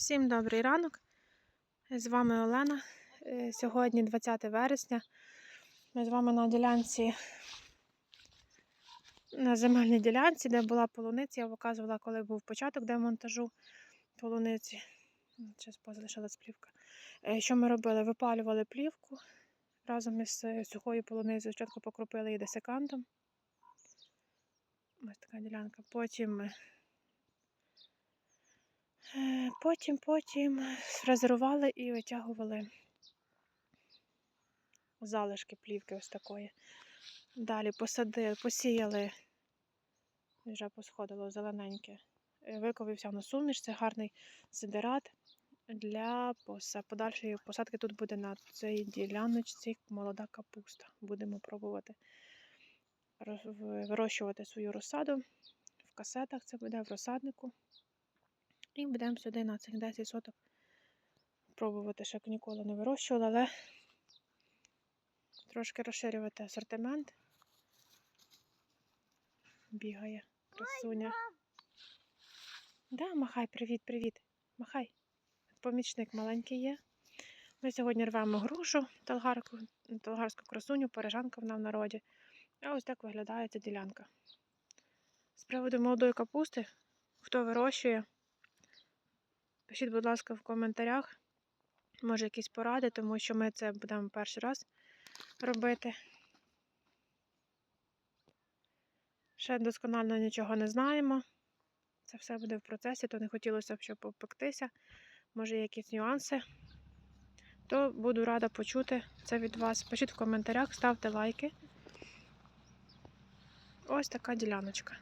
Всім добрий ранок. З вами Олена. Е, Сьогодні 20 вересня. Ми з вами на ділянці, на земельній ділянці, де була полуниця. Я показувала, коли був початок демонтажу полуниці. Зараз позалишилась плівка. Е, Що ми робили? Випалювали плівку разом із е, сухою полуницею. Спочатку покропили її десикантом. Ось така ділянка. Потім Потім, потім фрезерували і витягували залишки плівки ось такої. Далі посадили, посіяли, вже посходило зелененьке. Е, Виковився на суміш, це гарний сидерат для подальшої посадки. Тут буде на цій діляночці молода капуста. Будемо пробувати вирощувати свою розсаду. В касетах це буде в розсаднику. І будемо сюди на цих 10 соток пробувати, як ніколи не вирощувала, але трошки розширювати асортимент. Бігає красуня. Да, махай, привіт, привіт. Махай. Помічник маленький є. Ми сьогодні рвемо грушу, талгарку, талгарську красуню, парижанка вона в народі. А ось так виглядає ця ділянка. З приводу молодої капусти, хто вирощує, Пишіть, будь ласка, в коментарях. Може, якісь поради, тому що ми це будемо перший раз робити. Ще досконально нічого не знаємо. Це все буде в процесі, то не хотілося б, щоб попектися. Може, якісь нюанси. То буду рада почути це від вас. Пишіть в коментарях, ставте лайки. Ось така діляночка.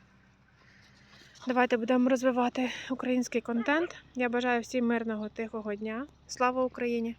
Давайте будемо розвивати український контент. Я бажаю всім мирного тихого дня. Слава Україні!